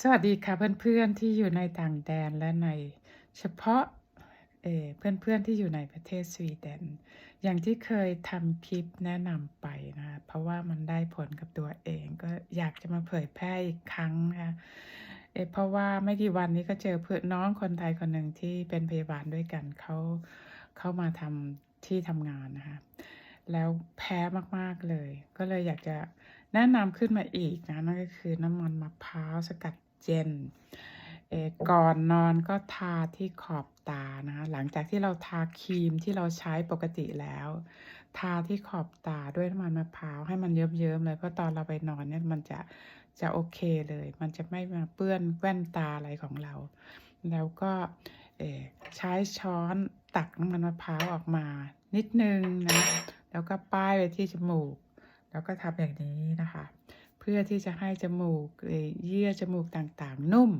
สวัสดีค่ะเพื่อนๆที่อยู่ในต่างแดนและในเฉพาะเอ่อเพื่อนๆที่อยู่ในประเทศสวีเดน อย่างที่เคยทำคลิปแนะนำไปนะคะเพราะว่ามันได้ผลกับตัวเอง ก็อยากจะมาเผยแพร่อีกครั้งนะคะเเพราะว่าไม่กี่วันนี้ก็เจอเพื่อนน้องคนไทยคนหนึ่งที่เป็นพยาบาลด้วยกันเขาเข้ามาทำที่ทำงานนะคะ แล้วแพ้มากๆเลย ก็เลยอยากจะแนะนำขึ้นมาอีกนะนั่นก็คือน้ำมันมะพร้าวสกัดเจนเอก่อนนอนก็ทาที่ขอบตานะคะหลังจากที่เราทาครีมที่เราใช้ปกติแล้ว ทาที่ขอบตาด้วยน้ำมันมะพร้าวให้มันเยิ้มๆเลยเพราะตอนเราไปนอนเนี่ยมันจะจะโอเคเลย มันจะไม่มาเปื้อนแว่นตาอะไรของเรา แล้วก็เอ่อใช้ช้อนตักน้ำมันมะพร้าวออกมานิดนึงนะ แล้วก็ป้ายไปที่จมูก แล้วก็ทำอย่างนี้นะคะ เพื่อที่จะให้จมูกเอ่อเยื่อจมูกต่างๆ นุ่ม